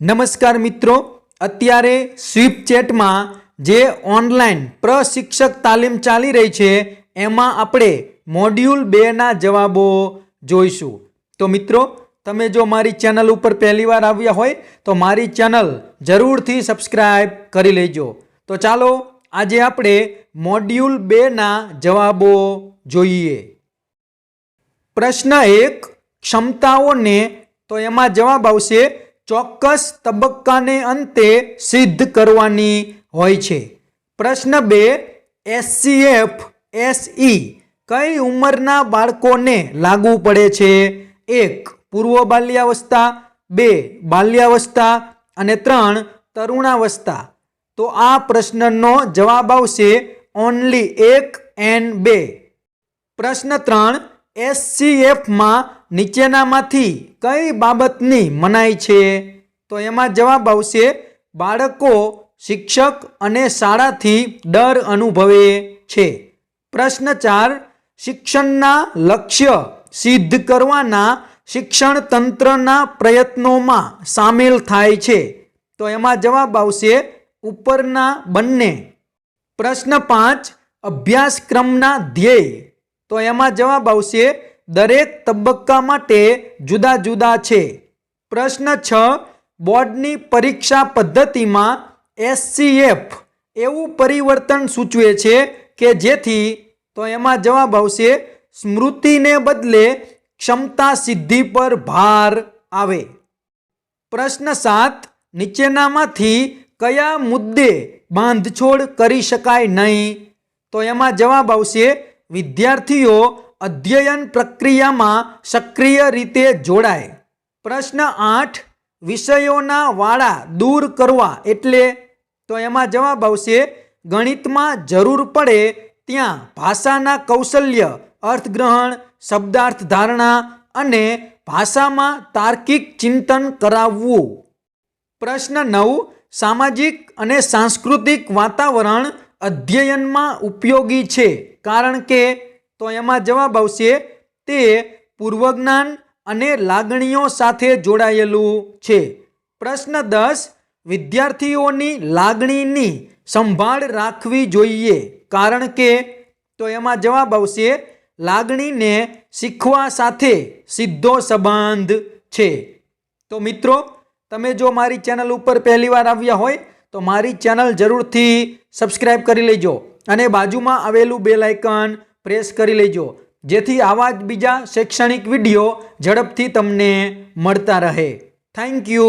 નમસ્કાર મિત્રો. અત્યારે સ્વીપ ચેટમાં જે ઓનલાઈન પ્રશિક્ષક તાલીમ ચાલી રહી છે, એમાં આપણે મોડ્યુલ બેના જવાબો જોઈશું. તો મિત્રો, તમે જો મારી ચેનલ ઉપર પહેલીવાર આવ્યા હોય, તો મારી ચેનલ જરૂરથી સબસ્ક્રાઈબ કરી લેજો. તો ચાલો, આજે આપણે મોડ્યુલ બેના જવાબો જોઈએ. પ્રશ્ન એક, ક્ષમતાઓને તો એમાં જવાબ આવશે ચોક્કસ તબક્કાને અંતે સિદ્ધ કરવાની હોય છે. પ્રશ્ન બે, એસસીએફ, એસઈ કઈ ઉંમરના બાળકોને લાગુ પડે છે? એક, પૂર્વ બાલ્યાવસ્થા, બે, બાલ્યાવસ્થા અને ત્રણ, તરુણાવસ્થા. તો આ પ્રશ્નનો જવાબ આવશે ઓનલી એક એન બે. પ્રશ્ન ત્રણ, એસસીએફમાં નીચેનામાંથી કઈ બાબતની મનાઈ છે? તો એમાં જવાબ આવશે, બાળકો શિક્ષક અને શાળાથી ડર અનુભવે છે. પ્રશ્ન ચાર, શિક્ષણના લક્ષ્ય સિદ્ધ કરવાના શિક્ષણ તંત્રના પ્રયત્નોમાં સામેલ થાય છે. તો એમાં જવાબ આવશે, ઉપરના બંને. પ્રશ્ન પાંચ, અભ્યાસક્રમના ધ્યેય. તો એમાં જવાબ આવશે દરેક તબક્કા માટે જુદા જુદા છે. પ્રશ્ન છ, બોર્ડની પરીક્ષા પદ્ધતિમાં એસસીએફ એવું પરિવર્તન સૂચવે છે કે જેથી, તો એમાં જવાબ આવશે, સ્મૃતિને બદલે ક્ષમતા સિદ્ધિ પર ભાર આવે. પ્રશ્ન સાત, નીચેનામાંથી કયા મુદ્દે બાંધછોડ કરી શકાય નહીં? તો એમાં જવાબ આવશે, વિદ્યાર્થીઓ અધ્યયન પ્રક્રિયામાં સક્રિય રીતે જોડાય. પ્રશ્ન આઠ, વિષયોના વાળા દૂર કરવા એટલે તો એમાં જવાબ આવશે, ગણિતમાં જરૂર પડે ત્યાં ભાષાના કૌશલ્ય, અર્થગ્રહણ, શબ્દાર્થ ધારણા અને ભાષામાં તાર્કિક ચિંતન કરાવવું. પ્રશ્ન નવ, સામાજિક અને સાંસ્કૃતિક વાતાવરણ અધ્યયનમાં ઉપયોગી છે કારણ કે તો એમાં જવાબ આવશે તે પૂર્વજ્ઞાન અને લાગણીઓ સાથે જોડાયેલું છે. પ્રશ્ન દસ, વિદ્યાર્થીઓની લાગણીની સંભાળ રાખવી જોઈએ. કારણ કે, તો એમાં જવાબ આવશે, લાગણીને શીખવા સાથે સીધો સંબંધ છે. તો મિત્રો, તમે જો મારી ચેનલ ઉપર પહેલીવાર આવ્યા હોય, તો મારી ચેનલ જરૂરથી સબસ્ક્રાઈબ કરી લેજો અને બાજુમાં આવેલું બેલ આઇકન પ્રેસ કરી લેજો. જેથી આવા જ બીજા શૈક્ષણિક વીડિયો ઝડપથી તમને મળતા રહે. Thank you